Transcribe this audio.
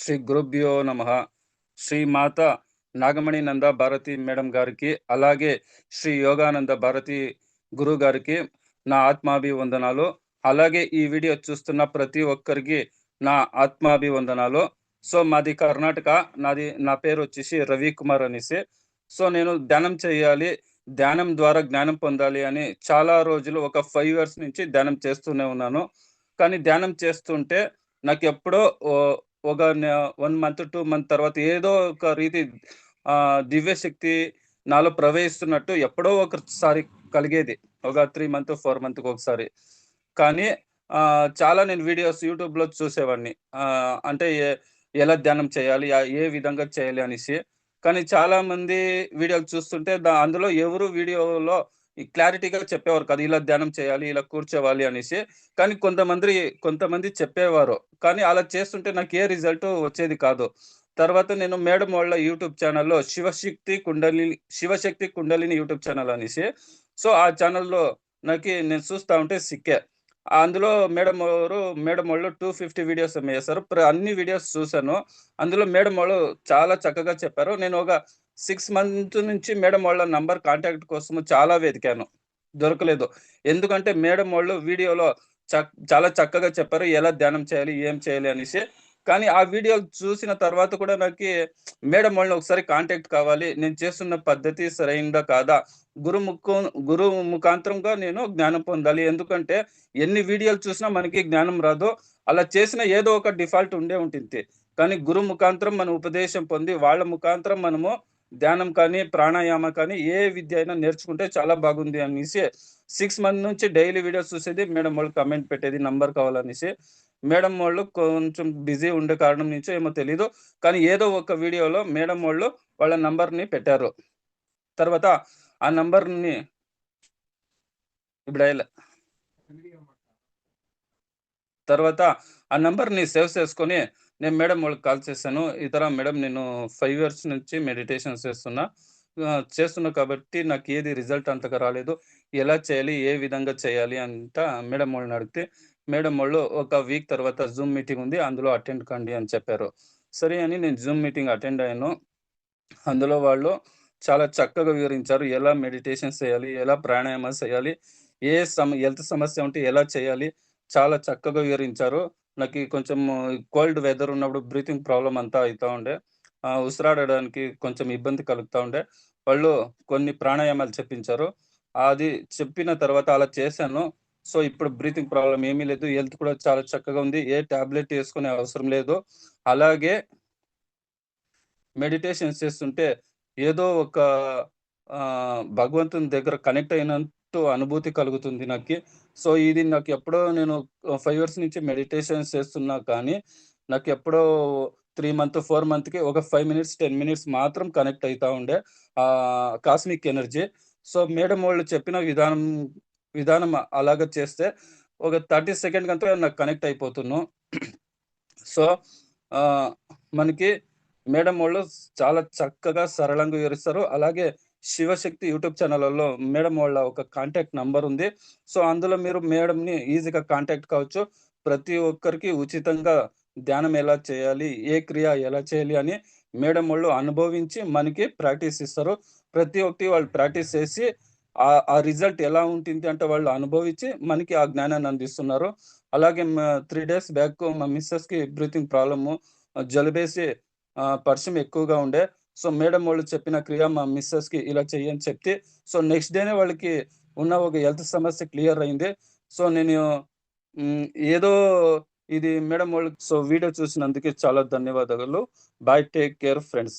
శ్రీ గురుభ్యో నమ. శ్రీ మాత నాగమణి నంద భారతి మేడం గారికి అలాగే శ్రీ యోగానంద భారతి గురువు గారికి నా ఆత్మాభివందనాలు. అలాగే ఈ వీడియో చూస్తున్న ప్రతి ఒక్కరికి నా ఆత్మాభివందనాలు. సో మాది కర్ణాటక నాది నా పేరు వచ్చేసి రవి కుమార్ అనేసి. సో నేను ధ్యానం చేయాలి ధ్యానం ద్వారా జ్ఞానం పొందాలి అని చాలా రోజులు ఒక ఫైవ్ ఇయర్స్ నుంచి ధ్యానం చేస్తూనే ఉన్నాను. కానీ ధ్యానం చేస్తుంటే నాకు ఎప్పుడో ఓ- ఒక వన్ మంత్ టూ మంత్ తర్వాత ఏదో ఒక రీతి దివ్య శక్తి నాలో ప్రవహిస్తున్నట్టు ఎప్పుడో ఒకసారి కలిగేది. ఒక త్రీ మంత్ ఫోర్ మంత్ ఒకసారి. కానీ చాలా నేను వీడియోస్ యూట్యూబ్లో చూసేవాడిని అంటే ఎలా ధ్యానం చేయాలి ఏ విధంగా చేయాలి అనేసి. కానీ చాలా మంది వీడియోలు చూస్తుంటే దా- అందులో ఎవరు వీడియోలో క్లారిటీగా చెప్పేవారు కదా ఇలా ధ్యానం చేయాలి ఇలా కూర్చోవాలి అనేసి. కానీ కొంతమంది కొంతమంది చెప్పేవారు. కానీ అలా చేస్తుంటే నాకు ఏ రిజల్ట్ వచ్చేది కాదు. తర్వాత నేను మేడం వాళ్ళ యూట్యూబ్ ఛానల్లో శివశక్తి కుండలిని శివశక్తి కుండలిని యూట్యూబ్ ఛానల్ అనేసి. సో ఆ ఛానల్లో నాకు నేను చూస్తా ఉంటే సిక్కే. అందులో మేడం వారు మేడం వాళ్ళు టూ ఫిఫ్టీ వీడియోస్ వేశారు అన్ని వీడియోస్ చూశాను. అందులో మేడం వాళ్ళు చాలా చక్కగా చెప్పారు. నేను ఒక సిక్స్ మంత్ నుంచి మేడం వాళ్ళ నంబర్ కాంటాక్ట్ కోసం చాలా వెతికాను. దొరకలేదు. ఎందుకంటే మేడం వాళ్ళు వీడియోలో చక్ చాలా చక్కగా చెప్పారు ఎలా ధ్యానం చేయాలి ఏం చేయాలి అనేసి. కానీ ఆ వీడియో చూసిన తర్వాత కూడా నాకు మేడం వాళ్ళని ఒకసారి కాంటాక్ట్ కావాలి. నేను చేస్తున్న పద్ధతి సరైందా కాదా? గురు ముఖ గురు ముఖాంతరంగా నేను జ్ఞానం పొందాలి. ఎందుకంటే ఎన్ని వీడియోలు చూసినా మనకి జ్ఞానం రాదు. అలా చేసిన ఏదో ఒక డిఫాల్ట్ ఉండే ఉంటుంది. కానీ గురు ముఖాంతరం మన ఉపదేశం పొంది వాళ్ళ ముఖాంతరం మనము ధ్యానం కానీ ప్రాణాయామ కానీ ఏ విద్య అయినా నేర్చుకుంటే చాలా బాగుంది అనేసి సిక్స్ మంత్ నుంచి డైలీ వీడియోస్ చూసేది మేడం వాళ్ళు కమెంట్ పెట్టేది నంబర్ కావాలనేసి. మేడం వాళ్ళు కొంచెం బిజీ ఉండే కారణం నుంచో ఏమో తెలీదు. కానీ ఏదో ఒక వీడియోలో మేడం వాళ్ళు వాళ్ళ నంబర్ని పెట్టారు. తర్వాత ఆ నంబర్ని ఇప్పుడు అయ్యలే. తర్వాత ఆ నంబర్ని సేవ్ చేసుకొని నేను మేడం వాళ్ళకి కాల్ చేశాను. ఇతర మేడం నేను ఫైవ్ ఇయర్స్ నుంచి మెడిటేషన్ చేస్తున్నా. చేస్తున్నా కాబట్టి నాకు ఏది రిజల్ట్ అంతగా రాలేదు. ఎలా చేయాలి? ఏ విధంగా చేయాలి? అంట మేడం వాళ్ళని అడిగితే మేడం వాళ్ళు ఒక వీక్ తర్వాత జూమ్ మీటింగ్ ఉంది. అందులో అటెండ్ కండి అని చెప్పారు. సరే అని నేను జూమ్ మీటింగ్ అటెండ్ అయ్యాను. అందులో వాళ్ళు చాలా చక్కగా వివరించారు. ఎలా మెడిటేషన్ చేయాలి? ఎలా ప్రాణాయామం చేయాలి? ఏ సమ హెల్త్ సమస్య ఉంటే ఎలా చేయాలి? చాలా చక్కగా వివరించారు. నాకు కొంచెం కోల్డ్ వెదర్ ఉన్నప్పుడు బ్రీతింగ్ ప్రాబ్లం అంతా అవుతా ఉండే. ఉసిరాడడానికి కొంచెం ఇబ్బంది కలుగుతా ఉండే. వాళ్ళు కొన్ని ప్రాణాయామాలు చెప్పించారు. అది చెప్పిన తర్వాత అలా చేశాను. సో ఇప్పుడు బ్రీతింగ్ ప్రాబ్లం ఏమీ లేదు. హెల్త్ కూడా చాలా చక్కగా ఉంది. ఏ టాబ్లెట్ వేసుకునే అవసరం లేదు. అలాగే మెడిటేషన్ చేస్తుంటే ఏదో ఒక భగవంతుని దగ్గర కనెక్ట్ అయిన అనుభూతి కలుగుతుంది నాకు. సో ఇది నాకు ఎప్పుడో నేను ఫైవ్ ఇయర్స్ నుంచి మెడిటేషన్ చేస్తున్నా కానీ నాకు ఎప్పుడో త్రీ మంత్ ఫోర్ మంత్కి ఒక ఫైవ్ మినిట్స్ టెన్ మినిట్స్ మాత్రం కనెక్ట్ అవుతా ఉండే ఆ కాస్మిక్ ఎనర్జీ సో మేడం వాళ్ళు చెప్పిన విధానం విధానం అలాగ చేస్తే ఒక థర్టీ సెకండ్ కంతా నాకు కనెక్ట్ అయిపోతున్నాను సో మనకి మేడం వాళ్ళు చాలా చక్కగా సరళంగా వివరిస్తారు. అలాగే శివశక్తి యూట్యూబ్ ఛానల్లో మేడం వాళ్ళ ఒక కాంటాక్ట్ నంబర్ ఉంది. సో అందులో మీరు మేడంని ఈజీగా కాంటాక్ట్ కావచ్చు. ప్రతి ఒక్కరికి ఉచితంగా ధ్యానం ఎలా చేయాలి ఏ క్రియ ఎలా చేయాలి అని మేడం వాళ్ళు అనుభవించి మనకి ప్రాక్టీస్ ఇస్తారు. ప్రతి ఒక్కటి వాళ్ళు ప్రాక్టీస్ చేసి ఆ ఆ రిజల్ట్ ఎలా ఉంటుంది అంటే వాళ్ళు అనుభవించి మనకి ఆ జ్ఞానాన్ని అందిస్తున్నారు. అలాగే త్రీ డేస్ బ్యాక్ మా మిస్సెస్కి బ్రీతింగ్ ప్రాబ్లము జలుబేసి పరిచయం ఎక్కువగా ఉండే. సో మేడం వాళ్ళు చెప్పిన క్రియ మా మిస్సెస్కి ఇలా చెయ్యని చెప్తే సో నెక్స్ట్ డేనే వాళ్ళకి ఉన్న ఒక హెల్త్ సమస్య క్లియర్ అయింది. సో నేను ఏదో ఇది మేడం వాళ్ళు సో వీడియో చూసినందుకు చాలా ధన్యవాదాలు. Bye take care friends.